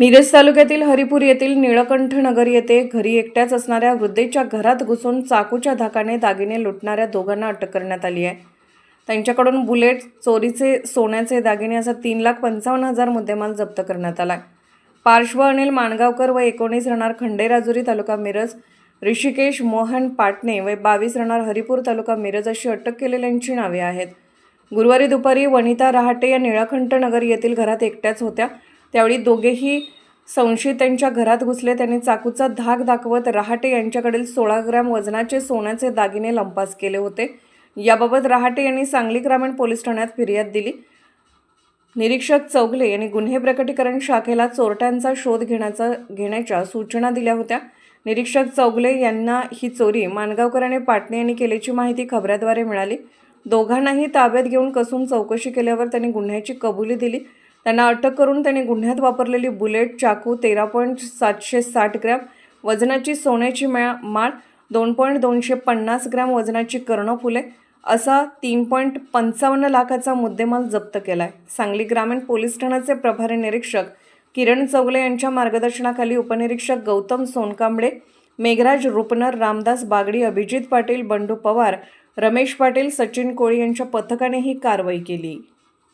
मिरज तालुक्यातील हरिपूर येथील निळकंठ नगर येथे घरी एकट्याच असणाऱ्या वृद्धेच्या घरात घुसून चाकूच्या धाकाने दागिने लुटणाऱ्या दोघांना अटक करण्यात आली आहे. त्यांच्याकडून बुलेट चोरीचे सोन्याचे दागिने असा तीन लाख पंचावन्न हजार मुद्देमाल जप्त करण्यात आला पार्श्व अनिल माणगावकर व एकोणीस राहणार खंडेराजुरी तालुका मिरज ऋषिकेश मोहन पाटणे व बावीस राहणार हरिपूर तालुका मिरज अशी अटक केलेल्यांची नावे आहेत. गुरुवारी दुपारी वनिता रहाटे या निळकंठ नगर येथील घरात एकट्याच होत्या. त्यावेळी दोघेही संशयित त्यांच्या घरात घुसले. त्यांनी चाकूचा धाक दाखवत रहाटे यांच्याकडील सोळा ग्रॅम वजनाचे सोन्याचे दागिने लंपास केले होते. याबाबत रहाटे यांनी सांगली ग्रामीण पोलीस ठाण्यात फिर्याद दिली. निरीक्षक चौगले यांनी गुन्हे प्रकटीकरण शाखेला चोरट्यांचा शोध घेण्याचा घेण्याच्या सूचना दिल्या होत्या. निरीक्षक चौगले यांना ही चोरी माणगावकर आणि पाटणे यांनी केल्याची माहिती खबऱ्याद्वारे मिळाली. दोघांनाही ताब्यात घेऊन कसून चौकशी केल्यावर त्यांनी गुन्ह्याची कबुली दिली. त्यांना अटक करून त्यांनी गुन्ह्यात वापरलेली बुलेट चाकू तेरा पॉईंट सातशे साठ ग्रॅम वजनाची सोन्याची मॅ माळ दोन पॉईंट दोनशे पन्नास ग्रॅम वजनाची कर्णफुले असा तीन पॉईंट पंचावन्न लाखाचा मुद्देमाल जप्त केला आहे सांगली ग्रामीण पोलीस ठाण्याचे प्रभारी निरीक्षक किरण चौगले यांच्या मार्गदर्शनाखाली उपनिरीक्षक गौतम सोनकांबळे मेघराज रुपनर रामदास बागडी अभिजित पाटील बंडू पवार रमेश पाटील सचिन कोळी यांच्या पथकाने ही कारवाई केली.